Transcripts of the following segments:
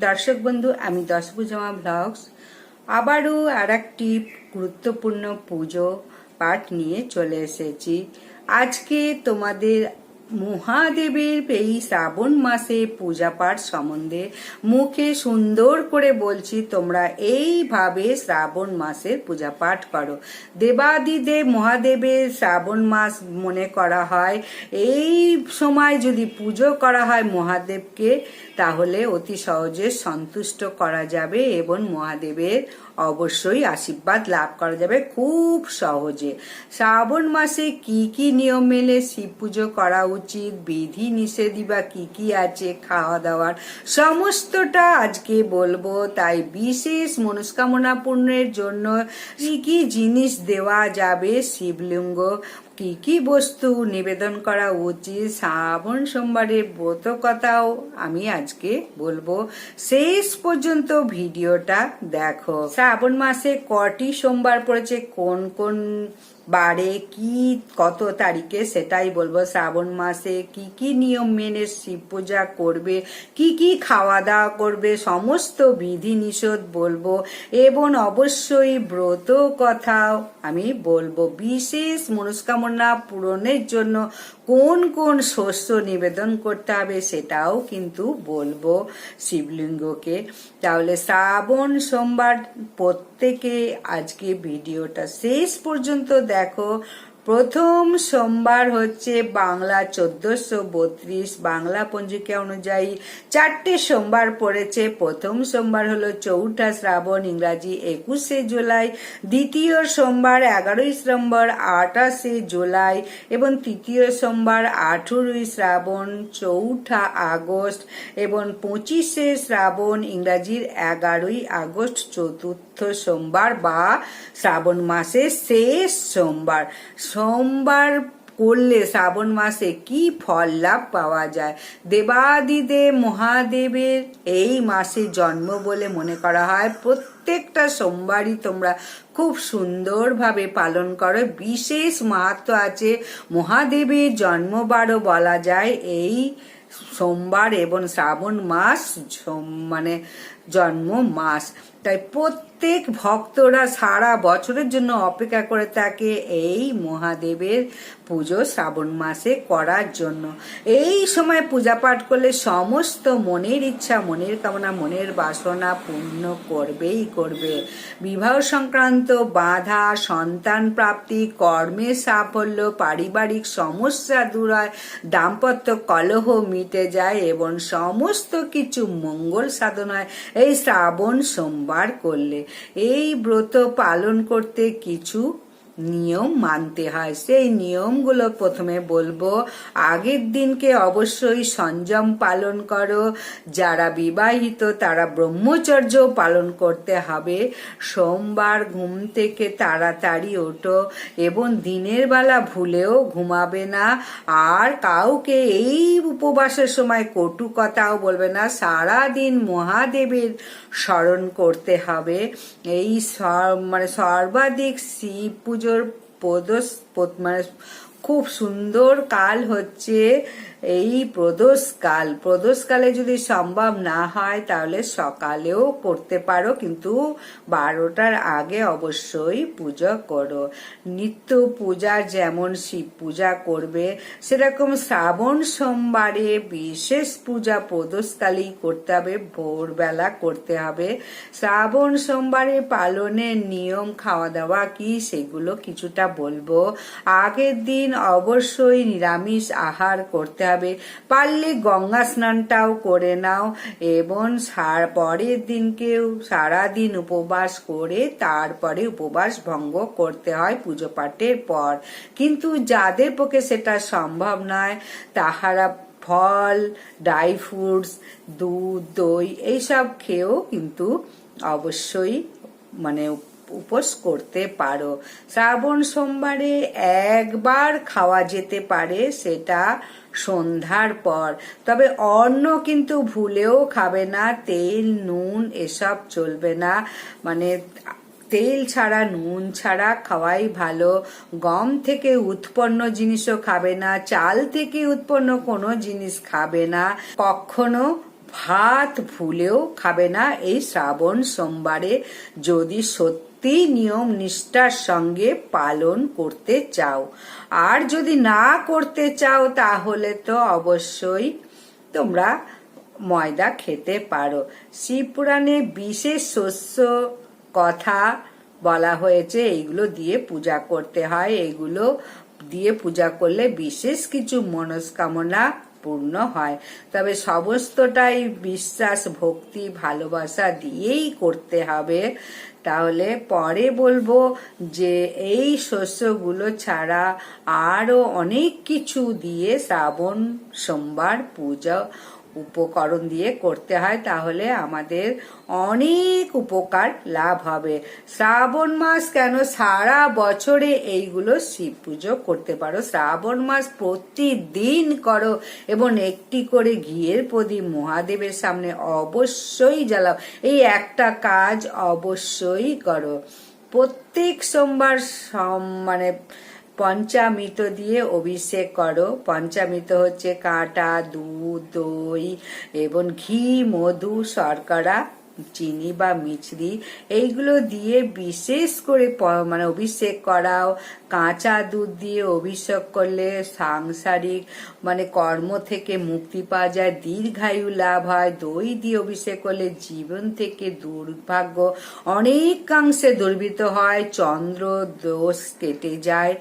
দর্শক বন্ধু, আমি দশভুজামা ব্লগস। আবারও আর একটি গুরুত্বপূর্ণ পুজো পাঠ নিয়ে চলে এসেছি। আজকে তোমাদের মহাদেবের এই শ্রাবণ মাসে পূজা পাঠ সম্বন্ধে মুখে সুন্দর করে বলছি, তোমরা এইভাবে শ্রাবণ মাসের পূজা পাঠ করো। দেবাদিদেব মহাদেবের শ্রাবণ মাস মনে করা হয়, এই সময় যদি পুজো করা হয় মহাদেবকে, তাহলে অতি সহজে সন্তুষ্ট করা যাবে এবং মহাদেবের অবশ্যই আশীর্বাদ লাভ করা যাবে খুব সহজে। শ্রাবণ মাসে কি কি নিয়ম মেলে শিব পুজো করা উচিত বিধি নিষেধ বা কি কি আছে খাওয়া দাওয়ার সমস্তটা আজকে বলব। তাই বিশেষ মনস্কামনা পূর্ণের জন্য কি কি জিনিস দেওয়া যাবে শিবলিঙ্গ কি কি বস্তু নিবেদন করা উচিত? শ্রাবণ সোমবারের ব্রত কথাও আমি আজকে বলব। শেষ পর্যন্ত ভিডিওটা দেখো। শ্রাবণ মাসে কটি সোমবার পড়েছে? কোন কোন বারে কি কত তারিখে সেটাই বলব। শ্রাবণ মাসে কি কি নিয়ম মেনে শিব পূজা করবে? কি কি খাওয়া দাওয়া করবে? সমস্ত বিধি নিষেধ বলব। এবং অবশ্যই ব্রত কথাও আমি বলব। বিশেষ মনস্কামনা পূরণের জন্য কোন কোন শস্য নিবেদন করতে হবে সেটাও কিন্তু বলব শিবলিঙ্গকে। তাহলে শ্রাবণ সোমবার প্রত্যেকে আজকে ভিডিওটা শেষ পর্যন্ত দেখো। প্রথম সোমবার হচ্ছে বাংলা চোদ্দশো বত্রিশ বাংলা পঞ্জিকা অনুযায়ী চারটে সোমবার পড়েছে। প্রথম সোমবার হলো চৌঠা শ্রাবণ ইংরাজি একুশে জুলাই, দ্বিতীয় সোমবার এগারোই শ্রাবণ আঠাশে জুলাই এবং তৃতীয় সোমবার আঠেরোই শ্রাবণ চৌঠা আগস্ট এবং পঁচিশে শ্রাবণ ইংরাজির এগারোই আগস্ট চতুর্থ সোমবার বা শ্রাবণ মাসের শেষ সোমবার। সোমবার করলে শ্রাবণ মাসে কি ফল লাভ পাওয়া যায়? দেবাদিদেব মহাদেবের এই মাসে জন্ম বলে মনে করা হয়। প্রত্যেকটা সোমবারই তোমরা খুব সুন্দরভাবে পালন করো। বিশেষ মাহাত্ম আছে মহাদেবের জন্মবারও বলা যায় এই সোমবার এবং শ্রাবণ মাস মানে জন্ম মাস। তাই প্রত্যেক ভক্তরা সারা বছরের জন্য অপেক্ষা করে থাকে এই মহাদেবের পুজো শ্রাবণ মাসে করার জন্য। এই সময় পূজা পাঠ করলে সমস্ত মনের ইচ্ছা, মনের কামনা, মনের বাসনা পূর্ণ করবেই করবে। বিবাহ সংক্রান্ত বাধা, সন্তান প্রাপ্তি কর্মের সাফল্য, পারিবারিক সমস্যা দূর হয়, দাম্পত্য কলহ মিটে যায় এবং সমস্ত কিছু মঙ্গল সাধন হয়। এই শ্রাবণ সোমবার করলে এই ব্রত পালন করতে কিছু নিয়ম মানতে হয়। সেই নিয়মগুলো প্রথমে বলব। আগের দিনকে অবশ্যই সংযম পালন করো। যারা বিবাহিত, তারা ব্রহ্মচর্য পালন করতে হবে। সোমবার ঘুম থেকে তাড়াতাড়ি ওঠো এবং দিনের বেলা ভুলেও ঘুমাবে না। আর কাউকে এই উপবাসের সময় কটু কথাও বলবে না। সারা দিন মহাদেবের স্মরণ করতে হবে। এই মানে সর্বাধিক শিব পুজোর পদ মানে খুব সুন্দর কাল হচ্ছে। এই প্রদোষকাল। প্রদোষকালে যদি সম্ভব না হয়, তাহলে সকালেও করতে পারো, কিন্তু বারোটার আগে অবশ্যই পূজা করো। নিত্য পূজা যেমন শিব পূজা করবে, সেরকম শ্রাবণ সোমবারে বিশেষ পূজা প্রদোষকালেই করতে হবে, ভোরবেলা করতে হবে। শ্রাবণ সোমবারে পালনের নিয়ম খাওয়া দাওয়া কি, সেগুলো কিছুটা বলব। আগের দিন অবশ্যই নিরামিষ আহার করতে হবে পারলে গঙ্গা স্নানটাও করে নাও এবং পরের দিনকেও সারাদিন উপবাস করে তারপরে উপবাস ভঙ্গ করতে হয় পুজো পাঠের পর। কিন্তু যাদের পক্ষে সেটা সম্ভব নয়, তাহারা ফল, ড্রাই ফ্রুটস, দুধ, দই, এইসব খেয়েও কিন্তু অবশ্যই মানে উপোস করতে পারো। শ্রাবণ সোমবারে একবার খাওয়া যেতে পারে সেটা সন্ধ্যার পর। তবে অন্ন কিন্তু ভুলেও খাবে না, তেল, নুন এসব চলবে না। মানে তেল ছাড়া, নুন ছাড়া খাওয়াই ভালো। গম থেকে উৎপন্ন জিনিসও খাবে না, চাল থেকে উৎপন্ন কোনো জিনিস খাবে না। কখনো ভাত ভুলেও খাবে না এই শ্রাবণ সোমবারে যদি সত্যি নিয়ম নিষ্ঠার সঙ্গে পালন করতে চাও। আর যদি না করতে চাও তাহলে তো অবশ্যই তোমরা ময়দা খেতে পারো। শিবপুরাণে বিশেষ শস্য কথা বলা হয়েছে, এইগুলো দিয়ে পূজা করতে হয়। এইগুলো দিয়ে পূজা করলে বিশেষ কিছু মনস্কামনা পূর্ণ হয়। তবে সমস্তটাই বিশ্বাস, ভক্তি, ভালোবাসা দিয়েই করতে হবে। তাহলে পরে বলব যে এই শস্যগুলো ছাড়া আরও অনেক কিছু দিয়ে শ্রাবণ, সোমবার, পূজা উপকরণ দিয়ে করতে হয়, তাহলে আমাদের অনেক উপকার লাভ হবে। শ্রাবণ মাস কেন সারা বছরে এইগুলো শিব পুজো করতে পারো? শ্রাবণ মাস প্রতিদিন করো এবং একটি করে ঘিয়ের প্রদীপ মহাদেবের সামনে অবশ্যই জ্বালাও। এই একটা কাজ অবশ্যই করো। প্রত্যেক সোমবার সম- মানে পঞ্চামৃত দিয়ে অভিষেক করো। পঞ্চামৃত হচ্ছে কাঁটা, দুধ, দই এবং ঘি, মধু, শর্করা, চিনি বা মিছরি। এইগুলো দিয়ে বিশেষ করে মানে অভিষেক করাও কাঁচা দুধ দিয়ে অভিষেক করলে সাংসারিক মানে কর্ম থেকে মুক্তি পাওয়া যায়, দীর্ঘায়ু লাভ হয়। দই দিয়ে অভিষেক করলে জীবন থেকে দুর্ভাগ্য অনেকাংশে দুর্বৃত হয়। চন্দ্র দোষ কেটে যায়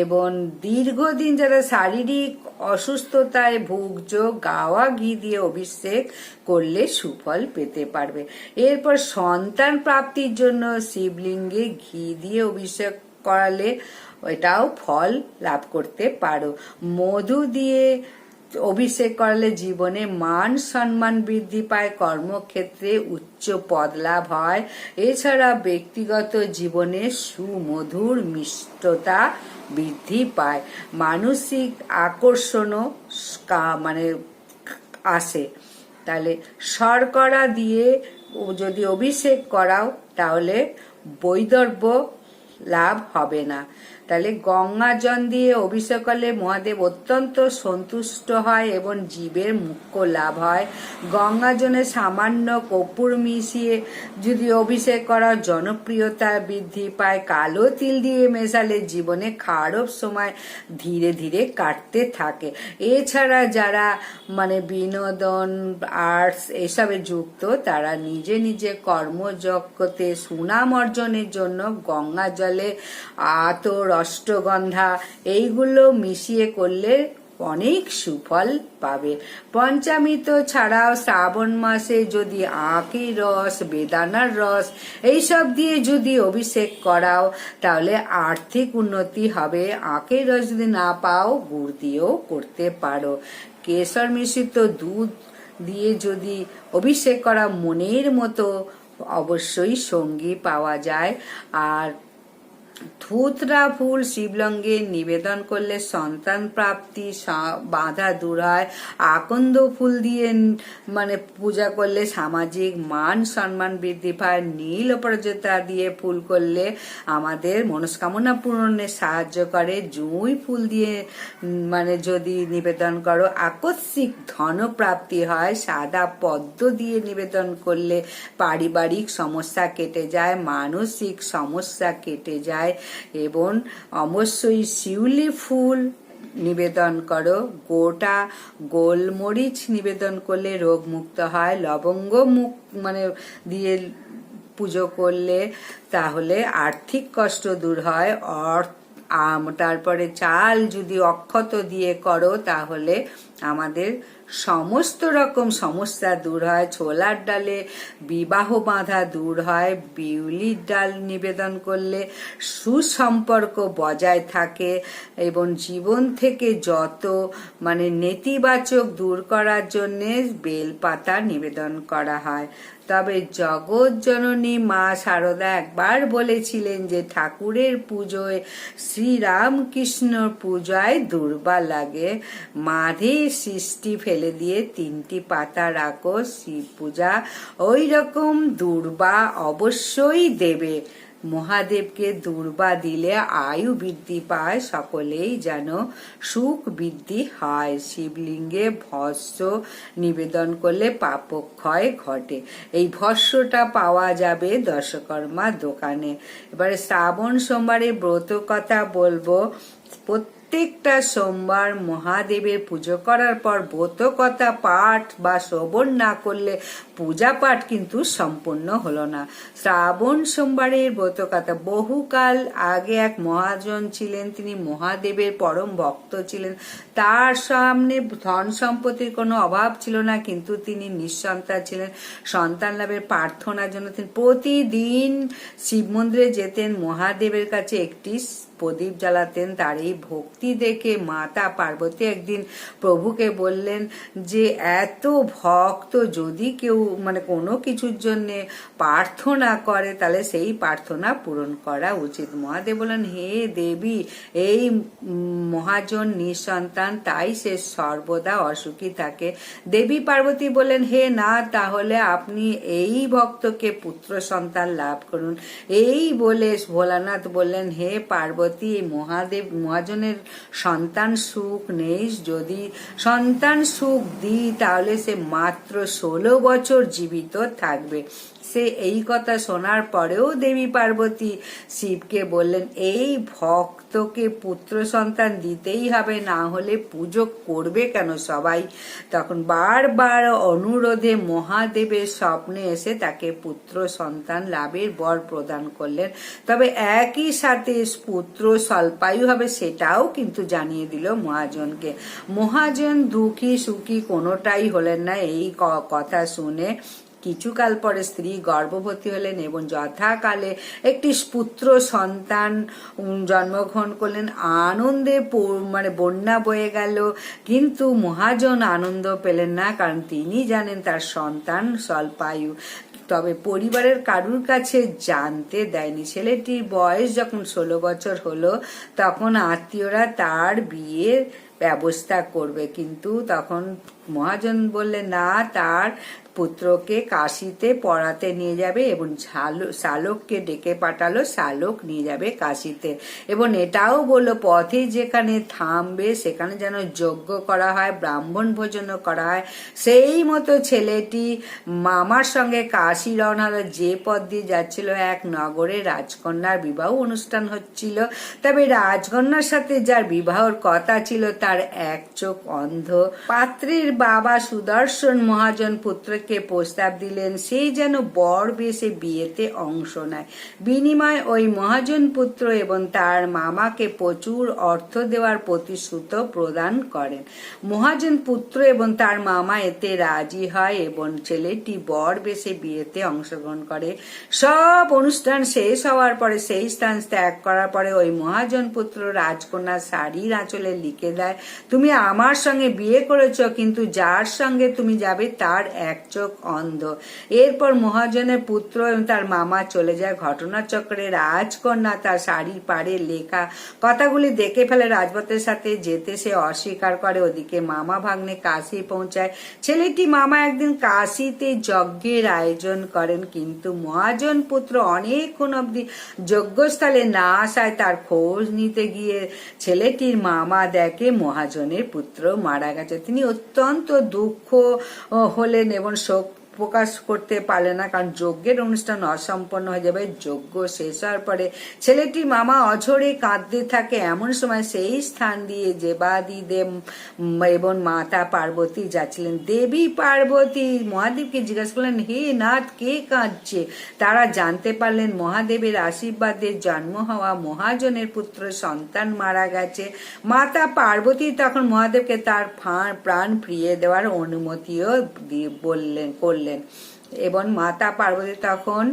এবং দীর্ঘদিন যারা শারীরিক অসুস্থতায় ভুগজ গাওয়া ঘি দিয়ে অভিষেক করলে সুফল পেতে পারবে। এরপর সন্তান প্রাপ্তির জন্য শিবলিঙ্গে ঘি দিয়ে অভিষেক করালে এটাও ফল লাভ করতে পারো। মধু দিয়ে অভিষেক করালে জীবনে মান সম্মান বৃদ্ধি পায়, কর্মক্ষেত্রে উচ্চ পদ লাভ হয়। এছাড়া ব্যক্তিগত জীবনে সুমধুর মিষ্টতা বৃদ্ধি পায়। মানসিক আকর্ষণও মানে আসে। তাহলে শর্করা দিয়ে যদি অভিষেক করাও, তাহলে বৈদর্ভ লাভ হবে না। তাহলে গঙ্গা জল দিয়ে অভিষেক করলে মহাদেব অত্যন্ত সন্তুষ্ট হয় এবং জীবের মুখ্য লাভ হয়। গঙ্গা জলে সামান্য কপুর মিশিয়ে যদি অভিষেক করা জনপ্রিয়তা বৃদ্ধি পায়, কালো তিল দিয়ে মেশালে জীবনে খারাপ সময় ধীরে ধীরে কাটতে থাকে। এছাড়া যারা মানে বিনোদন, আর্টস এসবে যুক্ত, তারা নিজে নিজে কর্মজগতে সুনাম অর্জনের জন্য গঙ্গা জলে আতর অষ্টগন্ধা। এইগুলো মিশিয়ে করলে অনেক সুফল পাবে। পঞ্চামৃত ছাড়াও শ্রাবণ মাসে যদি আখের রস, বেদানার রস, এইসব দিয়ে যদি অভিষেক করাও, তাহলে আর্থিক উন্নতি হবে। আখের রস যদি না পাও, গুড় দিয়েও করতে পারো। কেশর মিশ্রিত দুধ দিয়ে যদি অভিষেক করা মনের মতো, অবশ্যই সঙ্গী পাওয়া যায়। আর ধুতরা ফুল শিবলঙ্গে নিবেদন করলে সন্তান প্রাপ্তি বাধা দূর হয়। আকন্দ ফুল দিয়ে মানে পূজা করলে সামাজিক মান সম্মান বৃদ্ধি পায়। নীল অপরাজিতা দিয়ে ফুল করলে আমাদের মনস্কামনা পূরণে সাহায্য করে। জুঁই ফুল দিয়ে মানে যদি নিবেদন করো, আকস্মিক ধন প্রাপ্তি হয়। সাদা পদ্ম দিয়ে নিবেদন করলে পারিবারিক সমস্যা কেটে যায়, মানসিক সমস্যা কেটে যায়। এবং অবশ্যই শিউলি ফুল নিবেদন করো। গোটা গোলমরিচ নিবেদন করলে রোগ মুক্ত হয়। লবঙ্গ মুখ মানে দিয়ে পুজো করলে তাহলে আর্থিক কষ্ট দূর হয়। অর্থ তারপরে চাল যদি অক্ষত দিয়ে করো তাহলে আমাদের সমস্ত রকম সমস্যা দূর হয়, ছোলার ডালে বিবাহ বাঁধা দূর হয়, বিউলির ডাল নিবেদন করলে সুসম্পর্ক বজায় থাকে এবং জীবন থেকে যত মানে নেতিবাচক দূর করার জন্যে বেলপাতা নিবেদন করা হয়। তবে জগৎ জননী মা শারদা একবার বলেছিলেন যে ঠাকুরের পুজোয় শ্রীরামকৃষ্ণ পূজায় দুর্বা লাগে মাঝে সৃষ্টি ফেলে দিয়ে তিনটি পাতা রাখো, শিব পূজা। ওই রকম দুর্বা অবশ্যই দেবে। মহাদেবকে দুর্বা দিলে আয়ু বৃদ্ধি পায়, সকলেই যেন সুখ বৃদ্ধি হয়। শিবলিঙ্গে ভস্য নিবেদন করলে পাপক্ষয় ঘটে। এই ভস্যটা পাওয়া যাবে দশকর্মা দোকানে। এবারে শ্রাবণ সোমবারে ব্রত কথা বলব। প্রত্যেকটা সোমবার মহাদেবের পুজো করার পর ব্রতকথা, পাঠ বা শ্রবণ না করলে পূজা পাঠ কিন্তু সম্পূর্ণ হলো না। শ্রাবণ সোমবারের ব্রতকথা, বহুকাল আগে এক মহাজন ছিলেন, তিনি মহাদেবের পরম ভক্ত ছিলেন। তার সামনে ধন সম্পত্তির কোনো অভাব ছিল না, কিন্তু তিনি নিঃসন্তান ছিলেন। সন্তান লাভের প্রার্থনার জন্য তিনি প্রতিদিন শিব মন্দিরে যেতেন। মহাদেবের কাছে একটি প্রদীপ জ্বালাতেন, তার এই ভক্তি দেখে মাতা পার্বতী একদিন প্রভুকে বললেন যে, এত ভক্ত যদি কেউ মানে কোনো কিছুর জন্য প্রার্থনা করে, তাহলে সেই প্রার্থনা পূরণ করা উচিত। মহাদেব বলেন হে দেবী, এই মহাজন নিঃসন্তান, তাই সে সর্বদা অসুখী থাকে। দেবী পার্বতী বলেন হে না, তাহলে আপনি এই ভক্তকে পুত্র সন্তান লাভ করুন। এই বলে ভোলানাথ বললেন, হে পার্বতী মহাদেব, মহাজনের সন্তান সুখ নেই যদি সন্তান সুখ দিই, তাহলে সে মাত্র ষোলো বছর জীবিত থাকবে। সে এই কথা শোনার পরেও দেবী পার্বতী শিবকে বললেন, এই ভক্তকে পুত্র সন্তান দিতেই হবে, না হলে পুজো করবে কেন সবাই? তখন বারবার অনুরোধে মহাদেবের স্বপ্নে এসে তাকে পুত্র সন্তান লাভের বর প্রদান করলেন। তবে একই সাথে পুত্র স্বল্পায়ু হবে সেটাও কিন্তু জানিয়ে দিল মহাজনকে। মহাজন দুঃখী সুখী কোনোটাই হলেন না, এই কথা শুনে কিছুকাল পরে স্ত্রী গর্ভবতী হলেন এবং যথাকালে একটি পুত্র সন্তান জন্মগ্রহণ করলেন। আনন্দে মানে বন্যা বয়ে গেল, কিন্তু মহাজন আনন্দ পেলেন না, কারণ তিনি জানেন তার সন্তান স্বল্পায়ু। তবে পরিবারের কারুর কাছে জানতে দেয়নি। ছেলেটির বয়স যখন ষোলো বছর হলো, তখন আত্মীয়রা তার বিয়ের ব্যবস্থা করবে। কিন্তু তখন মহাজন বললে না, তার পুত্রকে কাশিতে পড়াতে নিয়ে যাবে এবং শালককে ডেকে পাঠালো, শালক নিয়ে যাবে কাশিতে। এবং এটাও বলল, পথে যেখানে থামবে, সেখানে যেন যজ্ঞ করা হয়, ব্রাহ্মণ ভোজনও করা হয়। সেই মতো ছেলেটি মামার সঙ্গে কাশি রওনা হলো। যে পথ দিয়ে যাচ্ছিল, এক নগরে রাজকন্যার বিবাহ অনুষ্ঠান হচ্ছিল। তবে রাজকন্যার সাথে যার বিবাহর কথা ছিল তার এক চোখ অন্ধ। পাত্রীর বাবা সুদর্শন মহাজন পুত্রকে প্রস্তাব দিলেন সেই যেন বর বেশে বিয়েতে অংশ নেয়। বিনিময় ওই মহাজন পুত্র এবং তার মামাকে প্রচুর অর্থ দেওয়ার প্রতিশ্রুত প্রদান করেন। মহাজন পুত্র এবং তার মামা এতে রাজি হয় এবং ছেলেটি বর বেশে বিয়েতে অংশগ্রহণ করে। সব অনুষ্ঠান শেষ হওয়ার পরে সেই স্থান ত্যাগ করার পরে ওই মহাজন পুত্র রাজকন্যা শাড়ির আঁচলে লিখে দেয়। তুমি আমার সঙ্গে বিয়ে করেছ, কিন্তু যার সঙ্গে তুমি যাবে তার এক চোখ অন্ধ। এরপর মহাজনের পুত্র এবং তার মামা চলে যায় ঘটনাচক্রে। রাজকন্যা তার শাড়ির পাড়ে লেখা কথাগুলি দেখে ফেলে। রাজপথের সাথে যেতে সে অস্বীকার করে। ওদিকে মামা ভাগ্নে কাশি পৌঁছায়। ছেলেটি মামা একদিন কাশিতে যজ্ঞের আয়োজন করেন, কিন্তু মহাজন পুত্র অনেকক্ষণ অব্দি যজ্ঞস্থলে না আসায় তার খোঁজ নিতে গিয়ে ছেলেটির মামা দেখে মহাজনের পুত্র মারা গেছে। তিনি অত্যন্ত দুঃখ হলেন এবং শোক প্রকাশ করতে পারলে না, কারণ যজ্ঞের অনুষ্ঠান অসম্পন্ন হয়ে যাবে, যজ্ঞ শেষ হওয়ার পরে ছেলেটি মামা অঝরে কাঁদতে থাকে। এমন সময় সেই স্থান দিয়ে জেবাদি দেব এবং মাতা পার্বতী যাচ্ছিলেন। দেবী পার্বতী, মহাদেবকে জিজ্ঞাসা করলেন, হে নাথ, কে কাঁদছে? তারা জানতে পারলেন, মহাদেবের আশীর্বাদে জন্ম হওয়া মহাজনের পুত্র সন্তান মারা গেছে। মাতা পার্বতী তখন মহাদেবকে তার প্রাণ ফিরিয়ে দেওয়ার অনুমতিও বললেন, করলেন। করলেন। এবং মাতা পার্বতী তখন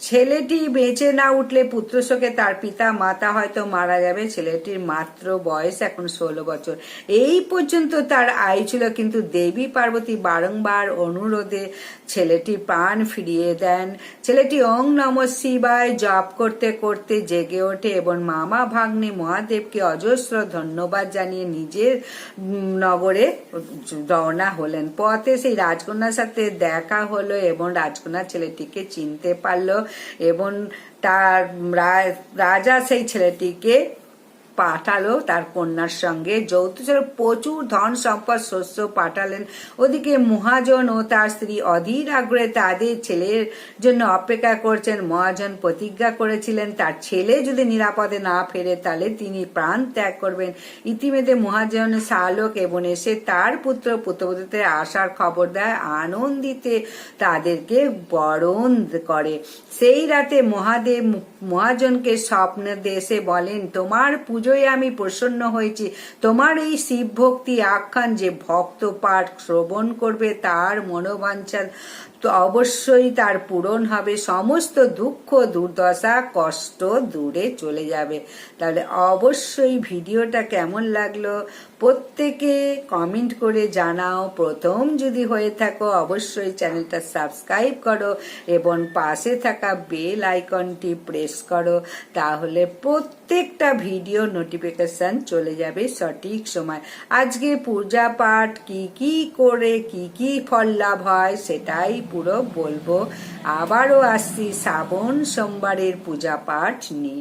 ছেলেটি বেঁচে না উঠলে পুত্র শোকে তার পিতা মাতা হয়তো মারা যাবে। ছেলেটির মাত্র বয়স এখন ষোলো বছর। এই পর্যন্ত তার আয় ছিল কিন্তু দেবী পার্বতী বারংবার অনুরোধে ছেলেটি প্রাণ ফিরিয়ে দেন। ছেলেটি ওং নম শিবায় জপ করতে করতে জেগে ওঠে এবং মামা ভাগ্নে মহাদেবকে অজস্র ধন্যবাদ জানিয়ে নিজের নগরে রওনা হলেন। পথে সেই রাজকন্যার সাথে দেখা হলো এবং রাজকন্যা ছেলেটিকে চিনতে পারল। এবং তার রাজা সেই ছেলেটিকে পাঠালো তার কন্যার সঙ্গে। ছিল প্রচুর ধন সম্পদ শস্য পাঠালেন। ওদিকে মহাজন ও তার স্ত্রী অধীর আগ্রহে তাদের ছেলের জন্য অপেক্ষা করছেন। মহাজন প্রতিজ্ঞা করেছিলেন, তার ছেলে যদি নিরাপদে না ফেরে তাহলে তিনি প্রাণ ত্যাগ করবেন। ইতিমধ্যে মহাজন শালক এবং এসে তার পুত্র পুত্রবধূতে আসার খবর দেয়। আনন্দিতে তাদেরকে বরণ করে। সেই রাতে মহাদেব মহাজনকে স্বপ্ন দেশে বলেন, তোমার পুজোয় আমি প্রসন্ন হয়েছি। তোমার এই শিব ভক্তি আখ্যান যে ভক্ত পাঠ শ্রবণ করবে, তার মনোবাঞ্ছা তো অবশ্যই তার পূরণ হবে। সমস্ত দুঃখ, দুর্দশা, কষ্ট দূরে চলে যাবে। তাহলে অবশ্যই ভিডিওটা কেমন লাগল? প্রত্যেকে কমেন্ট করে জানাও। প্রথম যদি হয়ে থাকো, অবশ্যই চ্যানেলটা সাবস্ক্রাইব করো এবং পাশে থাকা বেল আইকনটি প্রেস করো। তাহলে প্রত্যেকটা ভিডিও নোটিফিকেশন চলে যাবে সঠিক সময়। আজকে পূজা পাঠ কি কি করে, কি কি ফল লাভ হয় সেটাই পুরো বলব। আবারও আসছি শ্রাবণ সোমবারের পূজা পাঠ নিয়ে।